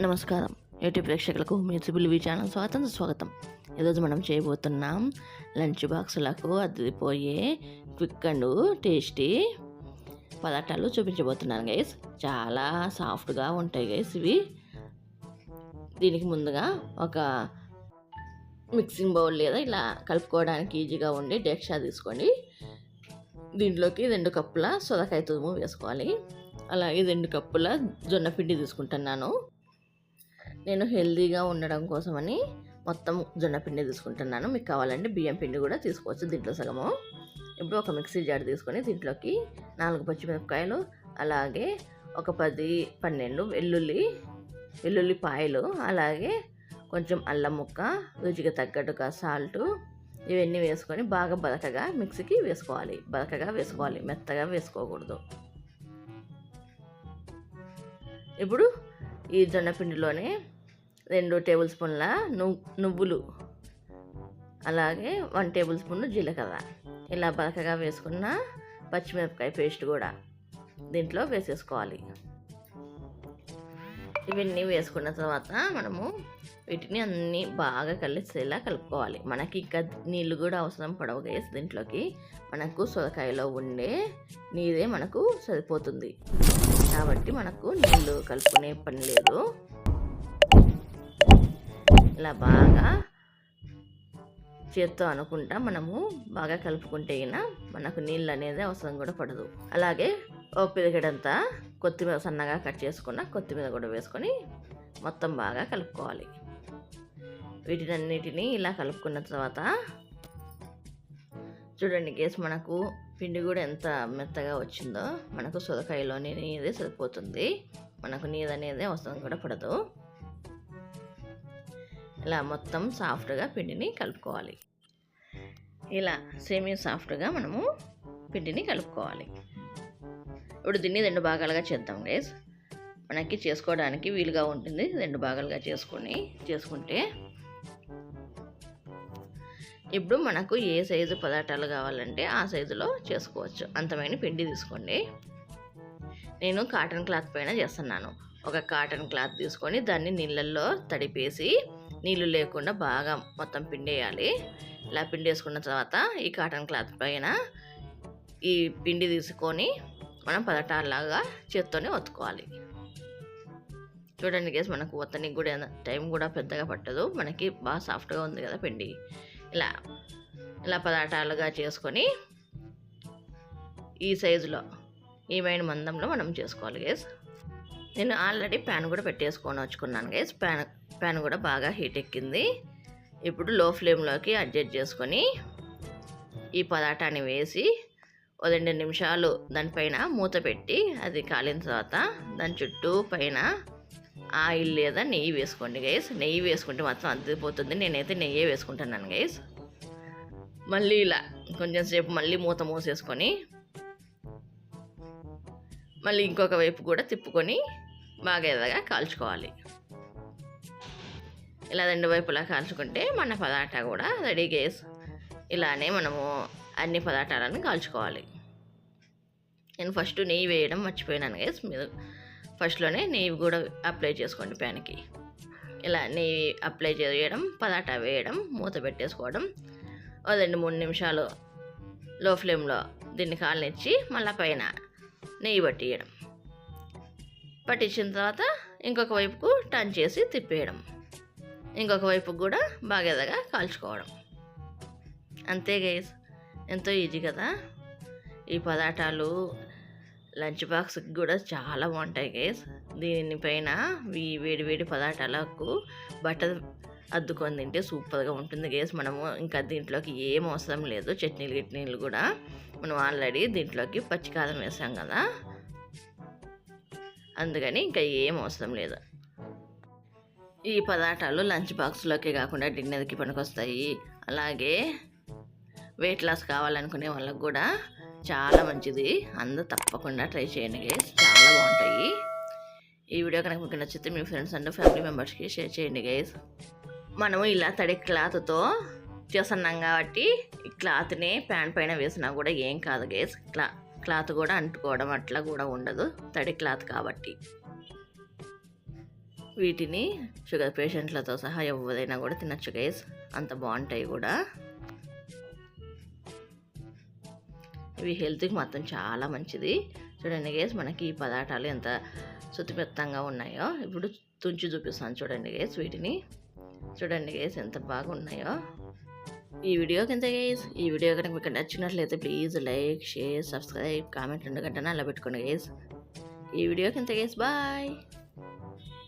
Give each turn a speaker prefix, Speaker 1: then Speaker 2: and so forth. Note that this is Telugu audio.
Speaker 1: నమస్కారం. యూట్యూబ్ ప్రేక్షకులకు మీ త్రిబుల్ ఛానల్ స్వాగతం స్వాగతం. ఈరోజు మనం చేయబోతున్నాం లంచ్ బాక్సులకు అద్దిపోయే క్విక్ అండ్ టేస్టీ పదార్థాలు చూపించబోతున్నాను గైస్ చాలా సాఫ్ట్గా ఉంటాయి గైస్ ఇవి. దీనికి ముందుగా ఒక మిక్సింగ్ బౌల్ లేదా ఇలా కలుపుకోవడానికి ఈజీగా ఉండి డెక్షా తీసుకోండి. దీంట్లోకి రెండు కప్పుల సొరకాయ తురుము వేసుకోవాలి. అలాగే రెండు కప్పుల జొన్న పిండి తీసుకుంటున్నాను. నేను హెల్దీగా ఉండడం కోసమని మొత్తం జొన్నపిండి తీసుకుంటున్నాను. మీకు కావాలంటే బియ్యం పిండి కూడా తీసుకోవచ్చు దీంట్లో సగము. ఇప్పుడు ఒక మిక్సీ జార్ తీసుకొని దీంట్లోకి నాలుగు పచ్చిమిరపకాయలు అలాగే ఒక పది పన్నెండు వెల్లుల్లి వెల్లుల్లి పాయలు అలాగే కొంచెం అల్లం ముక్క రుచికి తగ్గట్టుగా సాల్ట్ ఇవన్నీ వేసుకొని బాగా బలకగా మిక్సీకి వేసుకోవాలి. బరకగా వేసుకోవాలి మెత్తగా వేసుకోకూడదు. ఇప్పుడు ఈ జొన్న పిండిలోనే రెండు టేబుల్ స్పూన్ల నువ్వు నువ్వులు. అలాగే వన్ టేబుల్ స్పూన్ జీలకర్ర. ఇలా బరకగా వేసుకున్న పచ్చిమిరపకాయ పేస్ట్ కూడా దీంట్లో వేసేసుకోవాలి. ఇవన్నీ వేసుకున్న తర్వాత మనము వీటిని అన్నీ బాగా కలిసేలా కలుపుకోవాలి. మనకి ఇంకా నీళ్ళు కూడా అవసరం పడవు దీంట్లోకి మనకు సొరకాయలో ఉండే నీరే మనకు సరిపోతుంది. కాబట్టి మనకు నీళ్ళు కలుపుకునే పని లేదు. ఇలా బాగా చేత్తో అనుకుంటా మనము బాగా కలుపుకుంటే అయినా మనకు నీళ్ళు అనేది అవసరం కూడా పడదు. అలాగే ఓ పిరిగడంతా కొత్తిమీర సన్నగా కట్ చేసుకున్న కొత్తిమీర కూడా వేసుకొని మొత్తం బాగా కలుపుకోవాలి. వీటినన్నిటిని ఇలా కలుపుకున్న తర్వాత చూడండి గేస్ మనకు పిండి కూడా ఎంత మెత్తగా వచ్చిందో మనకు సొరకాయలోని నీరే సరిపోతుంది. మనకు నీరు అనేది అవసరం కూడా పడదు. ఇలా మొత్తం సాఫ్ట్గా పిండిని కలుపుకోవాలి. ఇలా సేమీ సాఫ్ట్గా మనము పిండిని కలుపుకోవాలి. ఇప్పుడు దీన్ని రెండు భాగాలుగా చేద్దాం గైస్ మనకి చేసుకోవడానికి వీలుగా ఉంటుంది. రెండు భాగాలుగా చేసుకొని చేసుకుంటే ఇప్పుడు మనకు ఏ సైజు పదార్థాలు కావాలంటే ఆ సైజులో చేసుకోవచ్చు. అంతమైన పిండి తీసుకోండి. నేను కాటన్ క్లాత్ పైన చేస్తున్నాను. ఒక కాటన్ క్లాత్ తీసుకొని దాన్ని నీళ్ళల్లో తడిపేసి నీళ్ళు లేకుండా బాగా మొత్తం పిండేయాలి. ఇలా పిండి వేసుకున్న తర్వాత ఈ కాటన్ క్లాత్ పైన ఈ పిండి తీసుకొని మనం పదార్థాలలాగా చేత్తోనే ఒత్తుకోవాలి. చూడండి గేస్ మనకు ఒత్తనికి కూడా టైం కూడా పెద్దగా పట్టదు. మనకి బాగా సాఫ్ట్గా ఉంది కదా పిండి. ఇలా ఇలా పదార్థాలుగా చేసుకొని ఈ సైజులో ఈ మైన మందంలో మనం చేసుకోవాలి గేస్ నేను ఆల్రెడీ ప్యాన్ కూడా పెట్టేసుకొని వచ్చుకున్నాను గైస్ ప్యాన్ ప్యాన్ కూడా బాగా హీట్ ఎక్కింది. ఇప్పుడు లో ఫ్లేమ్లోకి అడ్జస్ట్ చేసుకొని ఈ పదార్థాన్ని వేసి ఓ రెండు నిమిషాలు దానిపైన మూత పెట్టి అది కాలిన తర్వాత దాని చుట్టూ పైన ఆయిల్ లేదా నెయ్యి వేసుకోండి గైస్ నెయ్యి వేసుకుంటే మాత్రం అద్దెపోతుంది నేనైతే నెయ్యే వేసుకుంటున్నాను గైస్ మళ్ళీ ఇలా కొంచెం సేపు మళ్ళీ మూత మూసేసుకొని మళ్ళీ ఇంకొక వైపు కూడా తిప్పుకొని బాగా ఎదగా కాల్చుకోవాలి. ఇలా రెండు వైపులా కాల్చుకుంటే మన పదార్థ కూడా రెడీ ఇలానే మనము అన్ని పదార్థాలను కాల్చుకోవాలి. నేను ఫస్ట్ నెయ్యి వేయడం మర్చిపోయినాను గేస్ మీరు. ఫస్ట్లోనే నెయ్యి కూడా అప్లై చేసుకోండి ప్యాన్కి. ఇలా నెయ్యి అప్లై చేయడం పదార్థ వేయడం మూత పెట్టేసుకోవడం ఓ రెండు మూడు నిమిషాలు లో ఫ్లేమ్లో దీన్ని కాలనిచ్చి మళ్ళీ పైన నెయ్యి పట్టియడం. పట్టించిన తర్వాత ఇంకొక వైపుకు టర్న్ చేసి తిప్పేయడం. ఇంకొక వైపుకు కూడా బాగేదగా కాల్చుకోవడం. అంతే గైస్ ఎంతో ఈజీ కదా? ఈ పదార్థాలు లంచ్ బాక్స్కి కూడా చాలా బాగుంటాయి గైస్ దీనిపైన ఈ వేడి వేడి పదార్థాలకు బట్టర్ అద్దుకొని తింటే సూపర్గా ఉంటుంది గేస్ మనము ఇంకా దీంట్లోకి ఏం అవసరం లేదు. చట్నీలు గిట్నీలు కూడా మనం ఆల్రెడీ దీంట్లోకి పచ్చికారం వేసాం కదా? అందుకని ఇంకా ఏం అవసరం లేదు. ఈ పదార్థాలు లంచ్ బాక్స్లోకి కాకుండా డిన్నర్కి పనికొస్తాయి. అలాగే వెయిట్ లాస్ కావాలనుకునే వాళ్ళకు కూడా చాలా మంచిది. అందరూ తప్పకుండా ట్రై చేయండి గైస్ చాలా బాగుంటాయి. ఈ వీడియో కనుక మీకు నచ్చితే మీ ఫ్రెండ్స్ అండ్ ఫ్యామిలీ మెంబర్స్కి షేర్ చేయండి గైస్ మనము ఇలా తడి క్లాత్తో చేస్తున్నాం కాబట్టి ఈ క్లాత్ని ప్యాన్ పైన వేసినా కూడా ఏం కాదు గైస్ క్లా క్లాత్ కూడా అంటుకోవడం అట్లా కూడా ఉండదు. తడి క్లాత్ కాబట్టి. వీటిని షుగర్ పేషెంట్లతో సహా ఎవరైనా కూడా తినచ్చు గైస్ అంత బాగుంటాయి కూడా. ఇవి హెల్త్కి మాత్రం చాలా మంచిది. చూడండి గేస్ మనకి ఈ పదార్థాలు ఎంత శుతిమెత్తంగా ఉన్నాయో. ఇప్పుడు తుంచి చూపిస్తాను చూడండి గేస్ వీటిని. చూడండి గేస్ ఎంత బాగున్నాయో. ఈ వీడియో కింద గేస్ ఈ వీడియో కనుక మీకు నచ్చినట్లయితే please like share subscribe comment రెండు గంటన అలా పెట్టుకోండి గేస్ ఈ వీడియో కింద గేస్ బాయ్